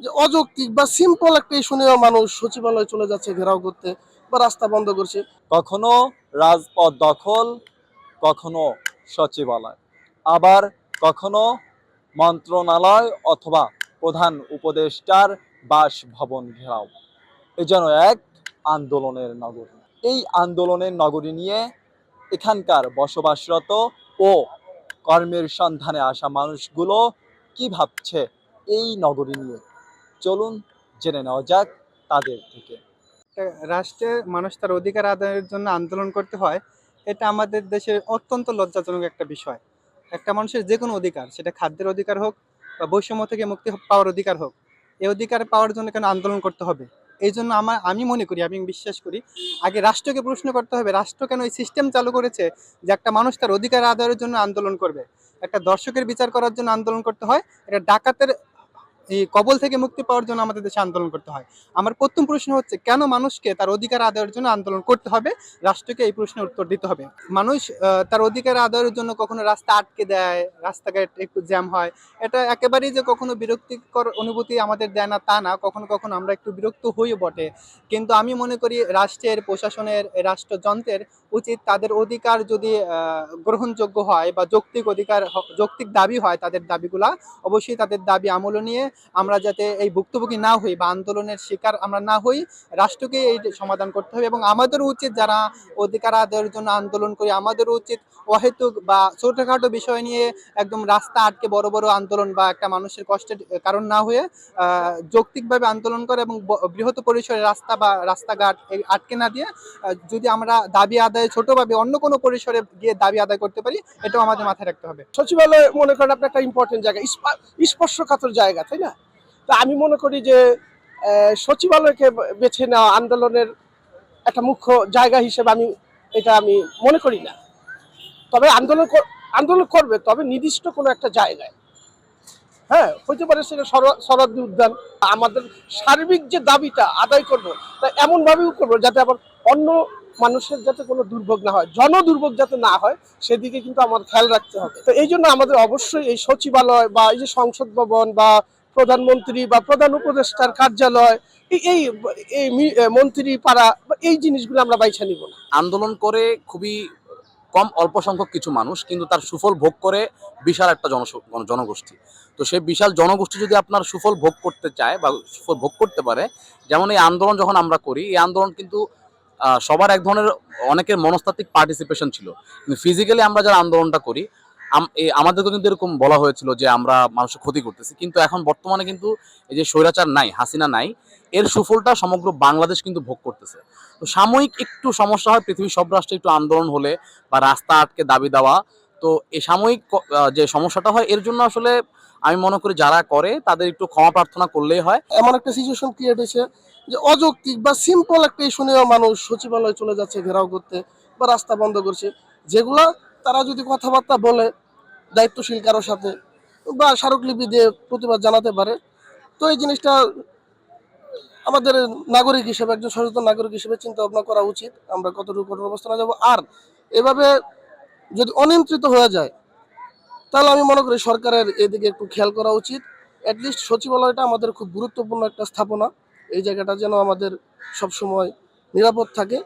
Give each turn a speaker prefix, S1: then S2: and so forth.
S1: যে অযৌক্তিক বা সিম্পল একটা ইস্যু মানুষ সচিবালয় চলে যাচ্ছে, ঘেরাও করতে বা রাস্তা বন্ধ করছে।
S2: কখনো রাজপথ দখল, কখনো সচিবালয়। আবার কখনো মন্ত্রণালয় অথবা প্রধান উপদেষ্টার বাসভবন ঘেরাও। এ যেন এক আন্দোলনের নগরী। এই আন্দোলনের নগরী নিয়ে এখানকার বসবাসরত ও কর্মের সন্ধানে আসা মানুষগুলো কি ভাবছে এই নগরী নিয়ে? চলুন জেনে নেওয়া যাক তাদের থেকে।
S3: রাষ্ট্রে মানুষ তার অধিকার আদায়ের জন্য আন্দোলন করতে হয়, এটা আমাদের দেশে অত্যন্ত লজ্জাজনক একটা বিষয়। একটা মানুষের যে কোনো অধিকার, সেটা খাদ্যের অধিকার হোক বা বৈষম্য থেকে মুক্তি পাওয়ার অধিকার হোক এই অধিকার পাওয়ার জন্য কেন আন্দোলন করতে হবে? এই জন্য আমার আমি মনে করি, আমি বিশ্বাস করি, আগে রাষ্ট্রকে প্রশ্ন করতে হবে, রাষ্ট্র কেন এই সিস্টেম চালু করেছে যে একটা মানুষ তার অধিকার আদায়ের জন্য আন্দোলন করবে? একটা দর্শকের বিচার করার জন্য আন্দোলন করতে হয় এটা ডাকাতের এই কবল থেকে মুক্তি পাওয়ার জন্য আমাদের দেশে আন্দোলন করতে হয়। আমার প্রথম প্রশ্ন হচ্ছে, কেন মানুষকে তার অধিকার আদায়ের জন্য আন্দোলন করতে হবে? রাষ্ট্রকে এই প্রশ্নের উত্তর দিতে হবে। মানুষ তার অধিকার আদায়ের জন্য কখনো রাস্তা আটকে দেয়, রাস্তাঘাট একটু জ্যাম হয়। এটা একেবারেই যে কখনো বিরক্তিকর অনুভূতি আমাদের দেয় না, তা না। কখনো কখনো আমরা একটু বিরক্ত হইও বটে। কিন্তু আমি মনে করি, রাষ্ট্রের, প্রশাসনের, রাষ্ট্রযন্ত্রের উচিত তাদের অধিকার যদি গ্রহণযোগ্য হয় বা যৌক্তিক অধিকার যৌক্তিক দাবি হয় তাদের দাবিগুলা, অবশ্যই তাদের দাবি আমল নিয়ে আমরা যাতে এই ভুক্তভোগী না হই বা আন্দোলনের শিকার আমরা না হই, রাষ্ট্রকে এই সমাধান করতে হবে এবং আমাদেরও উচিত যারা অধিকার আদায়ের জন্য আন্দোলন করি আমাদেরও উচিত অহেতুক বা ছোটখাটো বিষয় নিয়ে একদম রাস্তা আটকে বড় বড় আন্দোলন বা একটা মানুষের কষ্টের কারণ না হয়ে যৌক্তিকভাবে আন্দোলন করে এবং বৃহৎ পরিসরে রাস্তা বা রাস্তাঘাট আটকে না দিয়ে যদি আমরা দাবি আদায় ছোটভাবে অন্য কোনো পরিসরে গিয়ে দাবি আদায় করতে পারি, এটাও আমাদের মাথায় রাখতে হবে।
S1: সচিবালয় মনে করেন আপনার একটা ইম্পর্টেন্ট জায়গা স্পা- স্পর্শকাতর জায়গা, তাই না? তা আমি মনে করি যে সচিবালয়কে বেছে নেওয়া আন্দোলনের একটা মুখ্য জায়গা হিসেবে আমি, এটা আমি মনে করি না। তবে আন্দোলন আন্দোলন করবে, তবে নির্দিষ্ট কোনো একটা জায়গায়। হ্যাঁ হইতে পারে সেটা শরৎ উদ্যান আমাদের সার্বিক যে দাবিটা আদায় করব, তা এমনভাবেও করব যাতে আবার অন্য মানুষের যাতে কোনো দুর্ভোগ না হয় জন দুর্ভোগ যাতে না হয়, সেদিকে কিন্তু আমার খেয়াল রাখতে হবে। তো এই জন্য আমাদের অবশ্যই এই সচিবালয় বা এই যে সংসদ ভবন বা প্রধানমন্ত্রী বা প্রধান উপদেষ্টার কার্যালয়, এই এই মন্ত্রী পাড়া এই জিনিসগুলো আমরা বাইছা নিব না।
S4: আন্দোলন করে খুবই কম অল্প সংখ্যক কিছু মানুষ, কিন্তু তার সুফল ভোগ করে বিশাল একটা জনগোষ্ঠী। তো সেই বিশাল জনগোষ্ঠী যদি আপনার সুফল ভোগ করতে চায় বা সুফল ভোগ করতে পারে, যেমন এই আন্দোলন যখন আমরা করি, এই আন্দোলন কিন্তু সবার এক ধরনের অনেকের মনস্তাত্ত্বিক পার্টিসিপেশন ছিল। কিন্তু ফিজিক্যালি আমরা যারা আন্দোলনটা করি আমাদেরকে কিন্তু এরকম বলা হয়েছিল যে আমরা মানুষের ক্ষতি করতেছি। কিন্তু এখন বর্তমানে কিন্তু এই যে স্বৈরাচার নাই, হাসিনা নাই, এর সুফলটা সমগ্র বাংলাদেশ কিন্তু ভোগ করতেছে। তো সাময়িক একটু সমস্যা হয়, পৃথিবীর সব রাষ্ট্রে একটু আন্দোলন হলে বা রাস্তা আটকে দাবি দেওয়া তো এই সাময়িক যে সমস্যাটা হয়, এর জন্য আসলে আমি মনে করি যারা করে, তাদের একটু ক্ষমা প্রার্থনা করলেই হয়।
S1: এমন একটা সিচুয়েশন ক্রিয়েট হয়েছে যে অযৌক্তিক বা সিম্পল একটা ইস্যু মানুষ সচিবালয়ে চলে যাচ্ছে, ঘেরাও করতে বা রাস্তা বন্ধ করছে। যেগুলা তারা যদি কথাবার্তা বলে, দায়িত্বশীল কারোর সাথে বা স্মারকলিপি দিয়ে প্রতিবাদ জানাতে পারে, তো এই জিনিসটা আমাদের নাগরিক হিসেবে, একজন সচেতন নাগরিক হিসেবে চিন্তা ভাবনা করা উচিত। আমরা কতটুকু কঠোর অবস্থানে যাব? আর এভাবে যদি অনিয়ন্ত্রিত হয়ে যায়, তাহলে আমি মনে করি সরকারের এদিকে একটু খেয়াল করা উচিত। অ্যাটলিস্ট সচিবালয়টা আমাদের খুব গুরুত্বপূর্ণ একটা স্থাপনা। এই জায়গাটা যেন আমাদের সবসময় নিরাপদ থাকে।